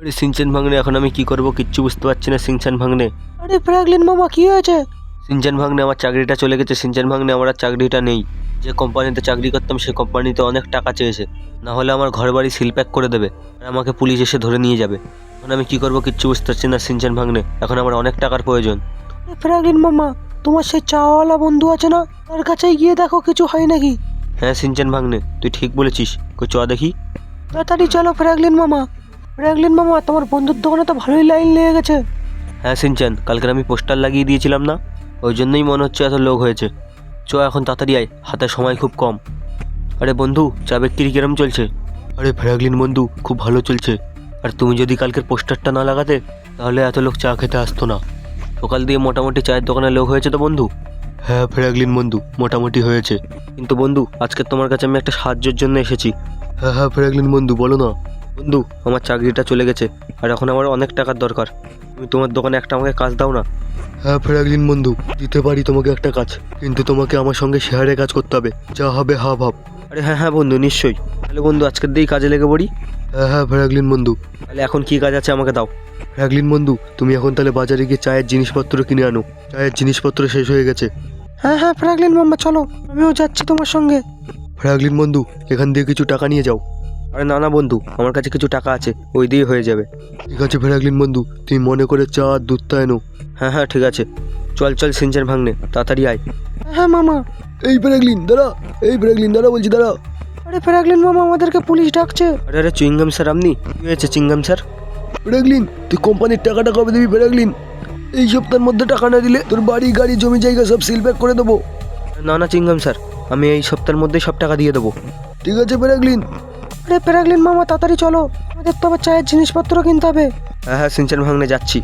আরে সিনচান ভাঙনে এখন আমি কি করব কিচ্ছু বুঝতে পারছি না সিনচান ভাঙনে। আরে ফ্র্যাঙ্কলিন মামা কি হয়েছে? সিনচান ভাঙনে আমার চাকরিটা চলে গেছে সিনচান ভাঙনে আমার আর চাকরিটা নেই। যে কোম্পানিতে চাকরি করতাম সেই কোম্পানিতে অনেক টাকা চেয়েছে। না হলে আমার ঘর বাড়ি সিল প্যাক করে দেবে আর আমাকে পুলিশ এসে ধরে নিয়ে যাবে। এখন আমি কি করব কিচ্ছু বুঝতে পারছি না সিনচান ভাঙনে এখন আমার অনেক টাকার প্রয়োজন। ফ্র্যাঙ্কলিন মামা তোমার সেই চাওয়ালা বন্ধু আছে না? তার কাছে গিয়ে দেখো কিছু হয় নাকি? হ্যাঁ সিনচান ভাঙনে তুই ঠিক বলেছিস। কই চ দেখি। তাড়াতাড়ি চলো ফ্র্যাঙ্কলিন মামা। ফ্র্যাঙ্কলিন মামা, তোমার বন্ধুর দোকানে তো ভালোই লাইন লেগে গেছে। হ্যাঁ সিনচান কালকে আমি পোস্টার লাগিয়ে দিয়েছিলাম না? ওই জন্যই মনে হচ্ছে এত লোক হয়েছে। চ, এখন তাড়াতাড়ি আয়, হাতে সময় খুব কম। আরে বন্ধু, চা বিক্রি কিরম চলছে? আরে ফ্র্যাগলিন বন্ধু, খুব ভালো চলছে। আর তুমি যদি কালকের পোস্টারটা না লাগাতে, তাহলে এত লোক চা খেতে আসতো না। সকাল দিয়ে মোটামুটি চায়ের দোকানে লোক হয়েছে তো বন্ধু? হ্যাঁ ফ্র্যাগলিন বন্ধু, মোটামুটি হয়েছে। কিন্তু বন্ধু, আজকে তোমার কাছে আমি একটা সাহায্যের জন্য এসেছি। হ্যাঁ হ্যাঁ ফ্র্যাগলিন বন্ধু, বলো না। বন্ধু আমার চাকরিটা চলে গেছে আর এখন আমার অনেক টাকার দরকার। তুমি তোমার দোকানে একটা আমাকে কাজ দাও না। হ্যাঁ ফ্র্যাগলিন বন্ধু দিতে পারি তোমাকে একটা কাজ কিন্তু তোমাকে আমার সঙ্গে শেয়ারে কাজ করতে হবে যা হবে হা ভাব। আরে হ্যাঁ হ্যাঁ বন্ধু নিশ্চয়ই। তাহলে বন্ধু আজকের দিয়েই কাজে লেগে পড়ি। হ্যাঁ হ্যাঁ ফ্র্যাগলিন বন্ধু। তাহলে এখন কি কাজ আছে আমাকে দাও। ফ্র্যাগলিন বন্ধু তুমি এখন তাহলে বাজারে গিয়ে চায়ের জিনিসপত্র কিনে আনো। চায়ের জিনিসপত্র শেষ হয়ে গেছে। হ্যাঁ হ্যাঁ ফ্র্যাঙ্কলিন মামা চলো আমিও যাচ্ছি তোমার সঙ্গে। ফ্র্যাগলিন বন্ধু এখান দিয়ে কিছু টাকা নিয়ে যাও। আরে না না বন্ধু আমার কাছে কিছু টাকা আছে ওই দিয়ে হয়ে যাবে। ঠিক আছে ফ্র্যাগলিন বন্ধু তুমি মনে করে চা আর দুধটা এনো হ্যাঁ হ্যাঁ ঠিক আছে। চল চল সিনচান ভাঙনে তাড়াতাড়ি আয়। হ্যাঁ মামা। এই ফ্র্যাগলিন দাঁড়া এই ফ্র্যাগলিন দাঁড়া বলছি দাঁড়া। আরে ফ্র্যাঙ্কলিন মামা আমাদেরকে পুলিশ ডাকছে। আরে আরে চুইংগাম স্যার আপনি? কি হয়েছে চিংগাম স্যার? ফ্র্যাগলিন তুই কোম্পানির টাকাটা কবে দিবি ফ্র্যাগলিন এই সপ্তাহের মধ্যে টাকা না দিলে তোর বাড়ি গাড়ি জমি জায়গা সব সিল ব্যাক করে দেবো। না না চিংগাম স্যার আমি এই সপ্তাহের মধ্যেই সব টাকা দিয়ে দেবো। ঠিক আছে ফ্র্যাগলিন আরে ফ্র্যাঙ্কলিন মামা, তাড়াতাড়ি চলো। আমাদের তো আবার চায়ের জিনিসপত্র কিনতে হবে। হ্যাঁ হ্যাঁ সিনচান ভাঙনে যাচ্ছি।